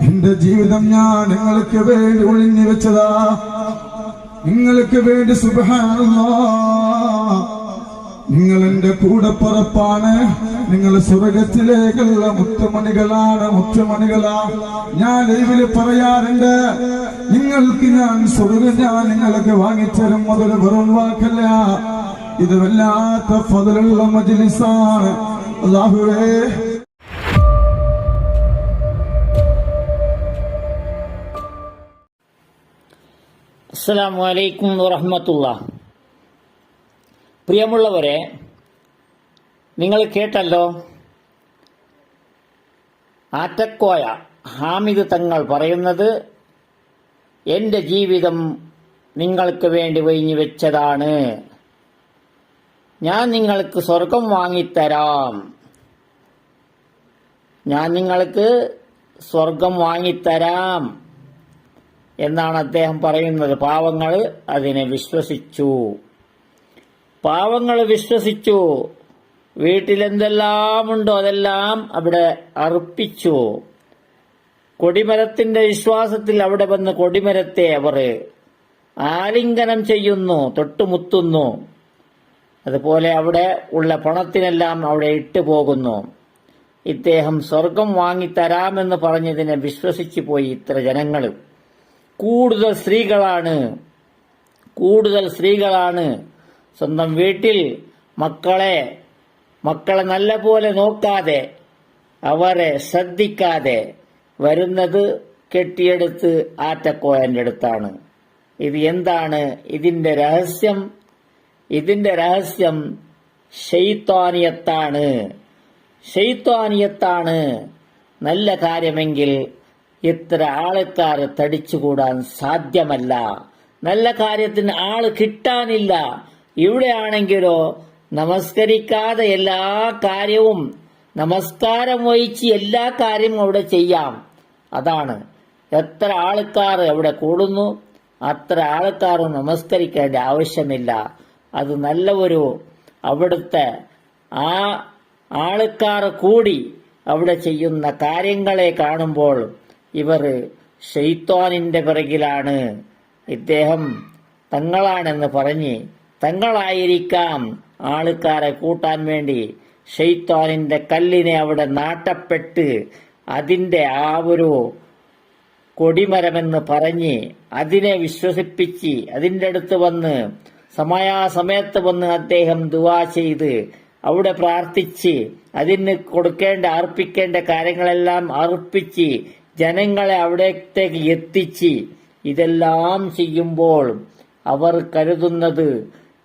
എന്റെ ജീവിതം ഞാൻ നിങ്ങൾക്ക് വേണ്ടി ഒഴിഞ്ഞു വെച്ചതാ. നിങ്ങൾക്ക് വേണ്ടി സുബഹാനല്ലാ. നിങ്ങൾ എന്റെ കൂടെ പുറപ്പാണ്. നിങ്ങൾ സ്വർഗത്തിലേക്കുള്ള മുത്തുമണികളാണ് മുത്തുമണികളാ. ഞാൻ ലൈവിൽ പറയാറുണ്ട് നിങ്ങൾക്ക് ഞാൻ സ്വർഗം ഞാൻ നിങ്ങൾക്ക് വാങ്ങിത്തരും മുതൽ വെറും വാക്കല്ല. ഇത് വല്ലാത്ത ഫതിലുള്ള മജിലിസാണ്. അല്ലാഹുവേ അസ്സലാമു വലൈക്കും വറഹമത്തുള്ള പ്രിയമുള്ളവരെ നിങ്ങൾ കേട്ടല്ലോ ആറ്റക്കോയ ഹാമിദ് തങ്ങൾ പറയുന്നത് എന്റെ ജീവിതം നിങ്ങൾക്ക് വേണ്ടി വഴിഞ്ഞു വെച്ചതാണ്. ഞാൻ നിങ്ങൾക്ക് സ്വർഗം വാങ്ങിത്തരാം. ഞാൻ നിങ്ങൾക്ക് സ്വർഗം വാങ്ങിത്തരാം. എന്നാണ് അദ്ദേഹം പറയുന്നത്. പാവങ്ങൾ അതിനെ വിശ്വസിച്ചു. പാവങ്ങൾ വിശ്വസിച്ചു. വീട്ടിലെന്തെല്ലാമുണ്ടോ അതെല്ലാം അവിടെ അർപ്പിച്ചു. കൊടിമരത്തിന്റെ വിശ്വാസത്തിൽ അവിടെ വന്ന് കൊടിമരത്തെ അവർ ആലിംഗനം ചെയ്യുന്നു തൊട്ടുമുത്തുന്നു. അതുപോലെ അവിടെ ഉള്ള പണത്തിനെല്ലാം അവിടെ ഇട്ടു പോകുന്നു. ഇദ്ദേഹം സ്വർഗം വാങ്ങിത്തരാമെന്ന് പറഞ്ഞതിനെ വിശ്വസിച്ചു പോയി ഇത്ര ജനങ്ങൾ. കൂടുതൽ സ്ത്രീകളാണ്. കൂടുതൽ സ്ത്രീകളാണ്. സ്വന്തം വീട്ടിൽ മക്കളെ മക്കളെ നല്ല പോലെ നോക്കാതെ അവരെ ശ്രദ്ധിക്കാതെ വരുന്നത് കെട്ടിയെടുത്ത് ആറ്റക്കോയന്റെ അടുത്താണ്. ഇത് എന്താണ്? ഇതിന്റെ രഹസ്യം. ഇതിന്റെ രഹസ്യം ഷെയ്ത്താനിയത്താണ് ഷെയ്ത്താനിയത്താണ് നല്ല കാര്യമെങ്കിൽ ഇത്ര ആൾക്കാർ തടിച്ചുകൂടാൻ സാധ്യമല്ല. നല്ല കാര്യത്തിന് ആൾ കിട്ടാനില്ല. ഇവിടെയാണെങ്കിലോ നമസ്കരിക്കാതെ എല്ലാ കാര്യവും നമസ്കാരം വഹിച്ച് എല്ലാ കാര്യവും അവിടെ ചെയ്യാം. അതാണ്. എത്ര ആൾക്കാർ അവിടെ കൂടുന്നു അത്ര ആൾക്കാർ നമസ്കരിക്കേണ്ട ആവശ്യമില്ല. അത് നല്ല ഒരു അവിടുത്തെ ആ ആൾക്കാർ കൂടി അവിടെ ചെയ്യുന്ന കാര്യങ്ങളെ കാണുമ്പോൾ ഇവർ ഷെയ്ത്തോനിന്റെ പിറകിലാണ്. ഇദ്ദേഹം തങ്ങളാണെന്ന് പറഞ്ഞ് തങ്ങളായിരിക്കാം ആൾക്കാരെ കൂട്ടാൻ വേണ്ടി ഷെയ്ത്തോനിന്റെ കല്ലിനെ അവിടെ നാട്ടപ്പെട്ട് അതിന്റെ ആ ഒരു കൊടിമരമെന്ന് പറഞ്ഞ് അതിനെ വിശ്വസിപ്പിച്ച് അതിന്റെ അടുത്ത് വന്ന് സമയാസമയത്ത് വന്ന് അദ്ദേഹം ദുവാ ചെയ്ത് അവിടെ പ്രാർത്ഥിച്ച് അതിന് കൊടുക്കേണ്ട അർപ്പിക്കേണ്ട കാര്യങ്ങളെല്ലാം അർപ്പിച്ച് ജനങ്ങളെ അവിടത്തേക്ക് എത്തിച്ച് ഇതെല്ലാം ചെയ്യുമ്പോൾ അവർ കരുതുന്നത്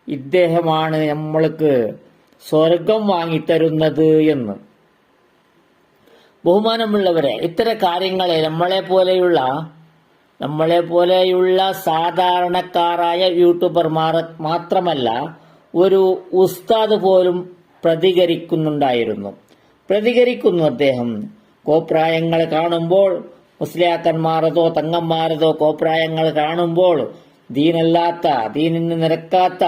ഇദ്ദേഹമാണ് നമ്മൾക്ക് സ്വർഗം വാങ്ങിത്തരുന്നത് എന്ന്. ബഹുമാനമുള്ളവരെ ഇത്തരം കാര്യങ്ങളെ നമ്മളെ പോലെയുള്ള നമ്മളെ പോലെയുള്ള സാധാരണക്കാരായ യൂട്യൂബർമാർ മാത്രമല്ല ഒരു ഉസ്താദ് പോലും പ്രതികരിക്കുന്നുണ്ടായിരുന്നു. പ്രതികരിക്കുന്നു അദ്ദേഹം. കോപ്രായങ്ങൾ കാണുമ്പോൾ മുസ്ലിയാക്കന്മാരതോ തങ്ങന്മാരതോ കോപ്രായങ്ങൾ കാണുമ്പോൾ ദീനല്ലാത്ത ദീനിന് നിരക്കാത്ത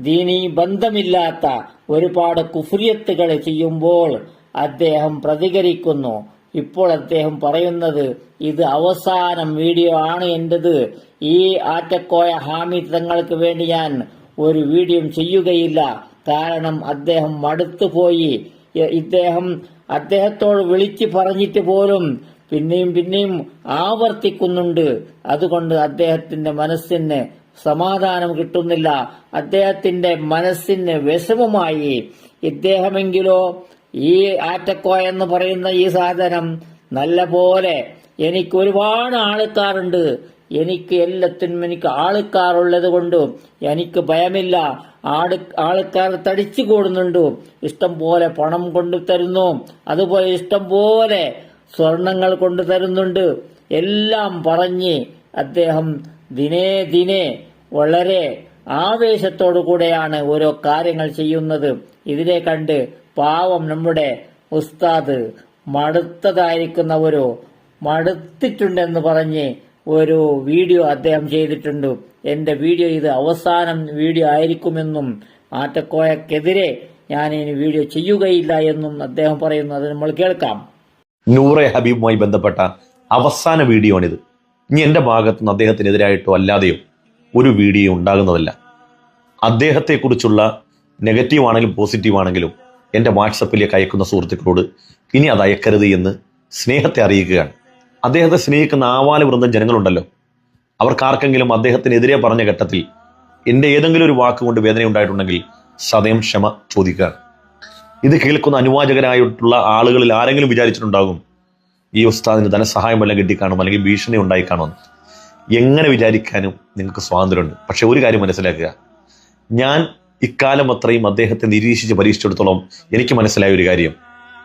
ദീനീ ബന്ധമില്ലാത്ത ഒരുപാട് കുഫ്രിയത്തുകൾ ചെയ്യുമ്പോൾ അദ്ദേഹം പ്രതികരിക്കുന്നു. ഇപ്പോൾ അദ്ദേഹം പറയുന്നത് ഇത് അവസാനം വീഡിയോ ആണ് എന്റേത്. ഈ ആറ്റക്കോയ ഹാമിദ് തങ്ങൾക്ക് വേണ്ടി ഞാൻ ഒരു വീഡിയോ ചെയ്യുകയില്ല. കാരണം അദ്ദേഹം മടുത്തുപോയി. ഇദ്ദേഹം അദ്ദേഹത്തോട് വിളിച്ചു പറഞ്ഞിട്ട് പോലും പിന്നെയും പിന്നെയും ആവർത്തിക്കുന്നുണ്ട്. അതുകൊണ്ട് അദ്ദേഹത്തിന്റെ മനസ്സിന് സമാധാനം കിട്ടുന്നില്ല. അദ്ദേഹത്തിന്റെ മനസ്സിന് വിഷമമായി. ഇദ്ദേഹമെങ്കിലോ ഈ ആറ്റക്കോ എന്ന് പറയുന്ന ഈ സാധനം നല്ല പോലെ എനിക്ക് ഒരുപാട് ആൾക്കാരുണ്ട്. എനിക്ക് എല്ലാത്തിനും എനിക്ക് ആൾക്കാറുള്ളത് കൊണ്ട് എനിക്ക് ഭയമില്ല. ആട് ആൾക്കാർ തടിച്ചു കൂടുന്നുണ്ട്. ഇഷ്ടം പോലെ പണം കൊണ്ടു തരുന്നു. അതുപോലെ ഇഷ്ടം പോലെ സ്വർണങ്ങൾ കൊണ്ടു തരുന്നുണ്ട്. എല്ലാം പറഞ്ഞ് അദ്ദേഹം ദിനേ ദിനേ വളരെ ആവേശത്തോടു കൂടെയാണ് ഓരോ കാര്യങ്ങൾ ചെയ്യുന്നത്. ഇതിനെ കണ്ട് പാവം നമ്മുടെ ഉസ്താദ് മടുത്തതായിരിക്കുന്ന ഒരു മടുത്തിട്ടുണ്ടെന്ന് പറഞ്ഞ് ഒരു വീഡിയോ അദ്ദേഹം ചെയ്തിട്ടുണ്ട്. എന്റെ വീഡിയോ ഇത് അവസാനം വീഡിയോ ആയിരിക്കുമെന്നും ആറ്റക്കോയക്കെതിരെ ഞാൻ ഇനി വീഡിയോ ചെയ്യുകയില്ല എന്നും അദ്ദേഹം പറയുന്നു. അത് നമ്മൾ കേൾക്കാം. നൂറെ ഹബീബുമായി ബന്ധപ്പെട്ട അവസാന വീഡിയോ ആണിത് ഇനി എന്റെ ഭാഗത്തു നിന്ന് അദ്ദേഹത്തിനെതിരായിട്ടോ അല്ലാതെയോ ഒരു വീഡിയോ ഉണ്ടാകുന്നതല്ല. അദ്ദേഹത്തെക്കുറിച്ചുള്ള നെഗറ്റീവ് ആണെങ്കിലും പോസിറ്റീവ് ആണെങ്കിലും എന്റെ വാട്സപ്പിലേക്ക് അയക്കുന്ന സുഹൃത്തുക്കളോട് ഇനി അത് അയക്കരുത് എന്ന് സ്നേഹത്തെ അറിയിക്കുകയാണ്. അദ്ദേഹത്തെ സ്നേഹിക്കുന്ന ആവാല വൃന്ദം ജനങ്ങളുണ്ടല്ലോ. അവർക്കാർക്കെങ്കിലും അദ്ദേഹത്തിനെതിരെ പറഞ്ഞ ഘട്ടത്തിൽ എന്റെ ഏതെങ്കിലും ഒരു വാക്കുകൊണ്ട് വേദന ഉണ്ടായിട്ടുണ്ടെങ്കിൽ സദയം ക്ഷമ ചോദിക്കുക. ഇത് കേൾക്കുന്ന അനുവാചകരായിട്ടുള്ള ആളുകളിൽ ആരെങ്കിലും വിചാരിച്ചിട്ടുണ്ടാകും ഈ ഉസ്താദിന് ധനസഹായം വല്ലതും കിട്ടിക്കാണും അല്ലെങ്കിൽ ഭീഷണി ഉണ്ടായി കാണുമെന്ന് എങ്ങനെ വിചാരിക്കാനും നിങ്ങൾക്ക് സ്വാതന്ത്ര്യമുണ്ട്. പക്ഷെ ഒരു കാര്യം മനസ്സിലാക്കുക. ഞാൻ ഇക്കാലം അത്രയും അദ്ദേഹത്തെ നിരീക്ഷിച്ച് പരീക്ഷിച്ചിടത്തോളം എനിക്ക് മനസ്സിലായ ഒരു കാര്യം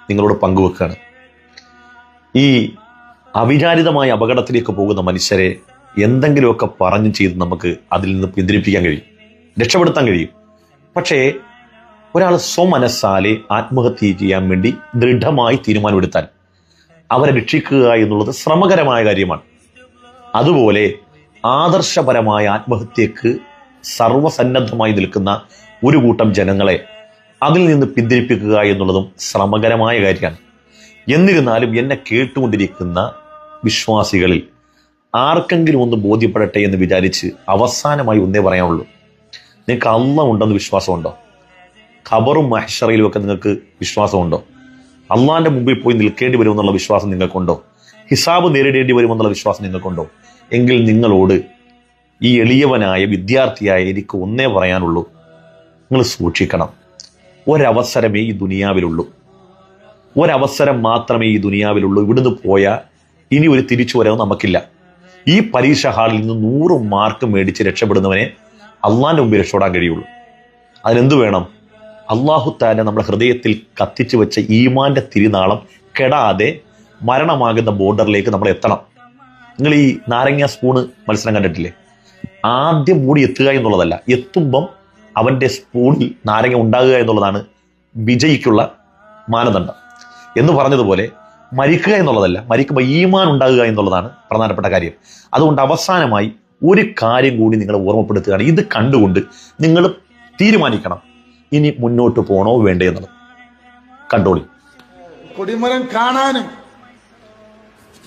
നിങ്ങളോട് പങ്കുവെക്കുകയാണ് ഈ അവിചാരിതമായ അപകടത്തിലേക്ക് പോകുന്ന മനുഷ്യരെ എന്തെങ്കിലുമൊക്കെ പറഞ്ഞു ചെയ്ത് നമുക്ക് അതിൽ നിന്ന് പിന്തിരിപ്പിക്കാൻ കഴിയും. രക്ഷപ്പെടുത്താൻ കഴിയും. പക്ഷേ ഒരാൾ സ്വമനസ്സാലെ ആത്മഹത്യ ചെയ്യാൻ വേണ്ടി ദൃഢമായി തീരുമാനമെടുത്താൽ അവരെ രക്ഷിക്കുക എന്നുള്ളത് ശ്രമകരമായ കാര്യമാണ്. അതുപോലെ ആദർശപരമായ ആത്മഹത്യക്ക് സർവസന്നദ്ധമായി നിൽക്കുന്ന ഒരു കൂട്ടം ജനങ്ങളെ അതിൽ നിന്ന് പിന്തിരിപ്പിക്കുക എന്നുള്ളതും ശ്രമകരമായ കാര്യമാണ്. എന്നിരുന്നാലും എന്നെ കേട്ടുകൊണ്ടിരിക്കുന്ന വിശ്വാസികളിൽ ആർക്കെങ്കിലും ഒന്ന് ബോധ്യപ്പെടട്ടെ എന്ന് വിചാരിച്ച് അവസാനമായി ഒന്നേ പറയാനുള്ളൂ. നിങ്ങൾക്ക് അള്ള ഉണ്ടെന്ന് വിശ്വാസമുണ്ടോ? ഖബറും മഹഷറയിലും ഒക്കെ നിങ്ങൾക്ക് വിശ്വാസമുണ്ടോ? അള്ളാന്റെ മുമ്പിൽ പോയി നിൽക്കേണ്ടി വരുമെന്നുള്ള വിശ്വാസം നിങ്ങൾക്കുണ്ടോ? ഹിസാബ് നേരിടേണ്ടി വരുമെന്നുള്ള വിശ്വാസം നിങ്ങൾക്കുണ്ടോ? എങ്കിൽ നിങ്ങളോട് ഈ എളിയവനായ വിദ്യാർത്ഥിയായ എനിക്ക് ഒന്നേ പറയാനുള്ളൂ. നിങ്ങൾ സൂക്ഷിക്കണം. ഒരവസരമേ ഈ ദുനിയാവിലുള്ളൂ. ഒരവസരം മാത്രമേ ഈ ദുനിയാവിലുള്ളൂ. ഇവിടുന്ന് പോയാൽ ഇനി ഒരു തിരിച്ചു വരവ് നമുക്കില്ല. ഈ പരീക്ഷ ഹാളിൽ നിന്ന് നൂറ് മാർക്ക് മേടിച്ച് രക്ഷപ്പെടുന്നവനെ അള്ളാന്റെ മുമ്പിൽ രക്ഷപ്പെടാൻ കഴിയുള്ളൂ. അതിനെന്ത് വേണം? അള്ളാഹു താല നമ്മുടെ ഹൃദയത്തിൽ കത്തിച്ചു വെച്ച ഈമാന്റെ തിരുനാളം കെടാതെ മരണമാകുന്ന ബോർഡറിലേക്ക് നമ്മൾ എത്തണം. നിങ്ങൾ ഈ നാരങ്ങ സ്പൂണ് മത്സരം കണ്ടിട്ടില്ലേ? ആദ്യം മൂടി എത്തുക എന്നുള്ളതല്ല. എത്തുമ്പം അവന്റെ സ്പൂണിൽ നാരങ്ങ ഉണ്ടാകുക എന്നുള്ളതാണ് വിജയിക്കുള്ള മാനദണ്ഡം. എന്ന് പറഞ്ഞതുപോലെ മരിക്കുക എന്നുള്ളതല്ല മരിക്കുമ്പോൾ ഈമാൻ ഉണ്ടാകുക എന്നുള്ളതാണ് പ്രധാനപ്പെട്ട കാര്യം. അതുകൊണ്ട് അവസാനമായി ഒരു കാര്യം കൂടി നിങ്ങളെ ഓർമ്മപ്പെടുത്തുകയാണ്. ഇത് കണ്ടുകൊണ്ട് നിങ്ങൾ തീരുമാനിക്കണം ഇനി മുന്നോട്ട് പോകണോ വേണ്ടേ എന്നുള്ളത്. കണ്ടോളി. കൊടിമരം കാണാനും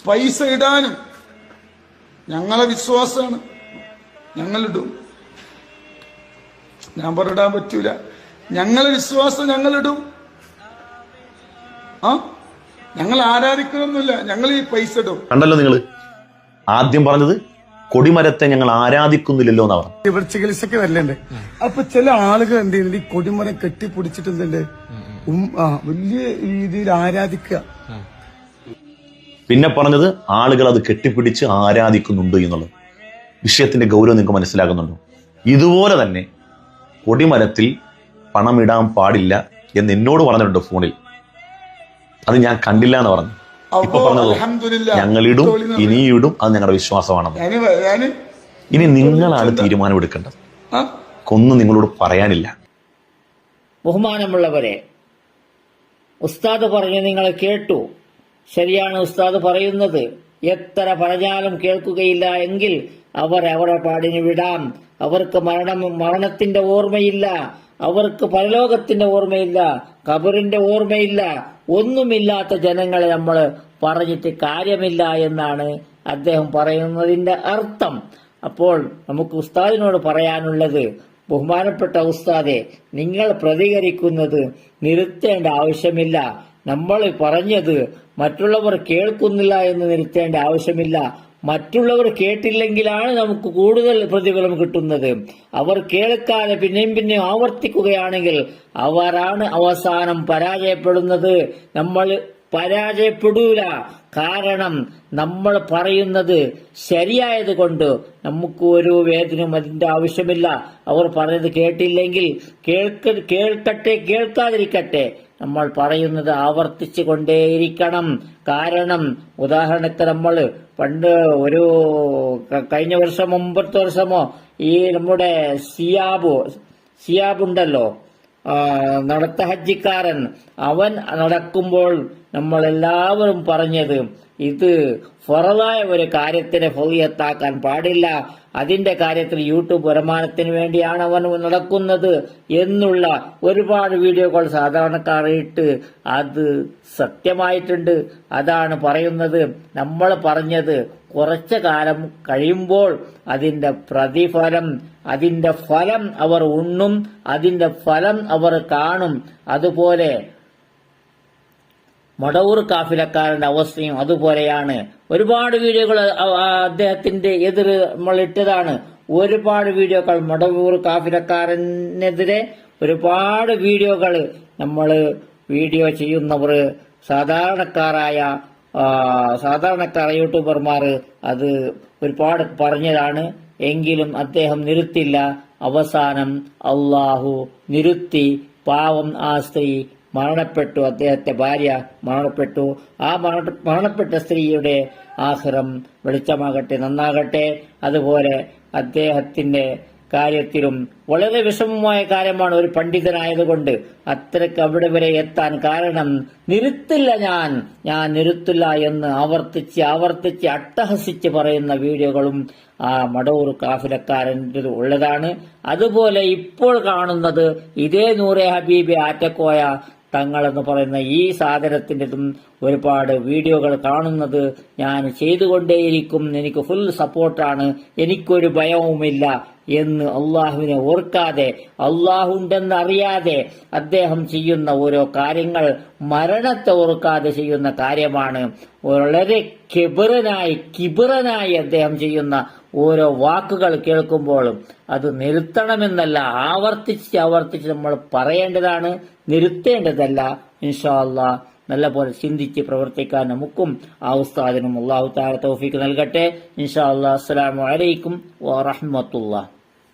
പൈസ ഇടാനും ഞങ്ങളെ വിശ്വാസമാണ്. ഞങ്ങളിടും. ഞാൻ പറഞ്ഞിടാൻ പറ്റൂല. ഞങ്ങളെ വിശ്വാസം ഞങ്ങളിടും. ആ? ഞങ്ങൾ ആരാധിക്കണമെന്നില്ല. ഞങ്ങൾ ഈ പൈസ ഇടും. കണ്ടല്ലോ നിങ്ങൾ ആദ്യം പറഞ്ഞത് കൊടിമരത്തെ ഞങ്ങൾ ആരാധിക്കുന്നില്ലല്ലോ എന്നാ പറഞ്ഞു ഇവിടെ ചികിത്സക്ക് വരലുണ്ട്. അപ്പൊ ചില ആളുകൾ എന്ത് ചെയ്യുന്നുണ്ട്? ഈ കൊടിമരം കെട്ടിപ്പിടിച്ചിട്ട് എന്തുണ്ട് വലിയ രീതിയിൽ ആരാധിക്കുക. പിന്നെ പറഞ്ഞത് ആളുകൾ അത് കെട്ടിപ്പിടിച്ച് ആരാധിക്കുന്നുണ്ട് എന്നുള്ളത്. വിഷയത്തിന്റെ ഗൗരവം നിങ്ങൾക്ക് മനസ്സിലാകുന്നുണ്ടോ? ഇതുപോലെ തന്നെ കൊടിമരത്തിൽ പണമിടാൻ പാടില്ല എന്ന് എന്നോട് പറഞ്ഞിട്ടുണ്ട് ഫോണിൽ. അത് ഞാൻ കണ്ടില്ല എന്ന് പറഞ്ഞു ഇപ്പൊ പറഞ്ഞത്. ഞങ്ങളിടും ഇനിയും ഇനിയിടും അത് ഞങ്ങളുടെ വിശ്വാസമാണെന്ന്. ഇനി നിങ്ങളാണ് തീരുമാനമെടുക്കേണ്ടത് ആ? ഒന്നും നിങ്ങളോട് പറയാനില്ല. ബഹുമാനമുള്ളവരെ ഉസ്താദ് പറഞ്ഞു നിങ്ങൾ കേട്ടു. ശരിയാണ് ഉസ്താദ് പറയുന്നത്. എത്ര പറഞ്ഞാലും കേൾക്കുകയില്ല എങ്കിൽ അവർ അവരുടെ പാടിന് വിടാം. അവർക്ക് മരണം മരണത്തിന്റെ ഓർമ്മയില്ല. അവർക്ക് പരലോകത്തിന്റെ ഓർമ്മയില്ല. കബറിന്റെ ഓർമ്മയില്ല. ഒന്നുമില്ലാത്ത ജനങ്ങളെ നമ്മൾ പറഞ്ഞിട്ട് കാര്യമില്ല എന്നാണ് അദ്ദേഹം പറയുന്നതിന്റെ അർത്ഥം. അപ്പോൾ നമുക്ക് ഉസ്താദിനോട് പറയാനുള്ളത് ബഹുമാനപ്പെട്ട ഉസ്താദെ നിങ്ങൾ പ്രതികരിക്കുന്നത് നിർത്തേണ്ട ആവശ്യമില്ല. നമ്മൾ പറഞ്ഞത് മറ്റുള്ളവർ കേൾക്കുന്നില്ല എന്ന് നിർത്തേണ്ട ആവശ്യമില്ല. മറ്റുള്ളവർ കേട്ടില്ലെങ്കിലാണ് നമുക്ക് കൂടുതൽ പ്രതിഫലം കിട്ടുന്നത്. അവർ കേൾക്കാതെ പിന്നെയും പിന്നെയും ആവർത്തിക്കുകയാണെങ്കിൽ അവരാണ് അവസാനം പരാജയപ്പെടുന്നത്. നമ്മൾ പരാജയപ്പെടൂല. കാരണം നമ്മൾ പറയുന്നത് ശരിയായത് കൊണ്ട് നമുക്ക് ഒരു വേദനയും അതിന്റെ ആവശ്യമില്ല. അവർ പറയുന്നത് കേട്ടില്ലെങ്കിൽ കേൾക്ക കേൾക്കട്ടെ കേൾക്കാതിരിക്കട്ടെ. നമ്മൾ പറയുന്നത് ആവർത്തിച്ചു കൊണ്ടേയിരിക്കണം. കാരണം ഉദാഹരണത്തിന് നമ്മൾ പണ്ട് ഒരു കഴിഞ്ഞ വർഷം മുമ്പത്തെ വർഷമോ ഈ നമ്മുടെ സിയാബ് സിയാബ് ഉണ്ടല്ലോ. ആ, നടത്ത ഹജ്ജിക്കാരൻ അവൻ നടക്കുമ്പോൾ നമ്മളെല്ലാവരും പറഞ്ഞത് ഇത് ഫറലായ ഒരു കാര്യത്തിനെ ഫൊലിയത്താക്കാൻ പാടില്ല. അതിന്റെ കാര്യത്തിൽ യൂട്യൂബ് വരുമാനത്തിന് വേണ്ടിയാണ് അവൻ നടക്കുന്നത് എന്നുള്ള ഒരുപാട് വീഡിയോകൾ സാധാരണക്കാർ ഇട്ട് അത് സത്യമായിട്ടുണ്ട്. അതാണ് പറയുന്നത്. നമ്മൾ പറഞ്ഞത് കുറച്ചു കാലം കഴിയുമ്പോൾ അതിന്റെ പ്രതിഫലം അതിന്റെ ഫലം അവർ ഉണ്ണും അതിന്റെ ഫലം അവർ കാണും. അതുപോലെ മടവൂർ കാഫിലക്കാരന്റെ അവസ്ഥയും അതുപോലെയാണ്. ഒരുപാട് വീഡിയോകൾ അദ്ദേഹത്തിന്റെ എതിർ നമ്മൾ ഇട്ടതാണ്. ഒരുപാട് വീഡിയോകൾ മടവൂർ കാഫിലക്കാരനെതിരെ ഒരുപാട് വീഡിയോകൾ നമ്മൾ വീഡിയോ ചെയ്യുന്നവർ സാധാരണക്കാരായ സാധാരണക്കാർ യൂട്യൂബർമാർ അത് ഒരുപാട് പറഞ്ഞതാണ്. എങ്കിലും അദ്ദേഹം നിരുത്തില്ല. അവസാനം അള്ളാഹു നിരുത്തി പാവം ആ സ്ത്രീ മരണപ്പെട്ടു. അദ്ദേഹത്തെ ഭാര്യ മരണപ്പെട്ടു. ആ മരണ- മരണപ്പെട്ട സ്ത്രീയുടെ ആഹ്റം വെളിച്ചമാകട്ടെ നന്നാകട്ടെ. അതുപോലെ അദ്ദേഹത്തിന്റെ കാര്യത്തിലും വളരെ വിഷമമായ കാര്യമാണ് ഒരു പണ്ഡിതനായതുകൊണ്ട് അത്രയ്ക്ക് അവിടെ വരെ എത്താൻ കാരണം നിരുത്തില്ല ഞാൻ. ഞാൻ നിരുത്തില്ല എന്ന് ആവർത്തിച്ച് ആവർത്തിച്ച് അട്ടഹസിച്ച് പറയുന്ന വീഡിയോകളും ആ മടവൂർ കാഫിലക്കാരന്റെ ഉള്ളതാണ്. അതുപോലെ ഇപ്പോൾ കാണുന്നത് ഇതേ നൂറെ ഹബീബി ആറ്റക്കോയ തങ്ങൾ എന്ന് പറയുന്ന ഈ സാധനത്തിന്റെതും ഒരുപാട് വീഡിയോകൾ കാണുന്നത് ഞാൻ ചെയ്തുകൊണ്ടേയിരിക്കും. എനിക്ക് ഫുൾ സപ്പോർട്ടാണ്. എനിക്കൊരു ഭയവുമില്ല. എന്ന് അള്ളാഹുവിനെ ഓർക്കാതെ അള്ളാഹുണ്ടെന്ന് അറിയാതെ അദ്ദേഹം ചെയ്യുന്ന ഓരോ കാര്യങ്ങൾ മരണത്തെ ഓർക്കാതെ ചെയ്യുന്ന കാര്യമാണ്. വളരെ കിബിറനായി കിബിറനായി അദ്ദേഹം ചെയ്യുന്ന ഓരോ വാക്കുകൾ കേൾക്കുമ്പോഴും അത് നിർത്തണമെന്നല്ല ആവർത്തിച്ച് ആവർത്തിച്ച് നമ്മൾ പറയേണ്ടതാണ് നിർത്തേണ്ടതല്ല ഇൻഷാ അല്ലാ നല്ല പോലെ ചിന്തിച്ച് പ്രവർത്തിക്കാൻ നമുക്കും ആ ഉസ്താദിനും അള്ളാഹു താര തോഫിക്ക് നൽകട്ടെ. ഇൻഷാ അല്ലാ അസ്സലാമലൈക്കും അലൈക്കും വറഹ്മത്തുള്ളാഹി.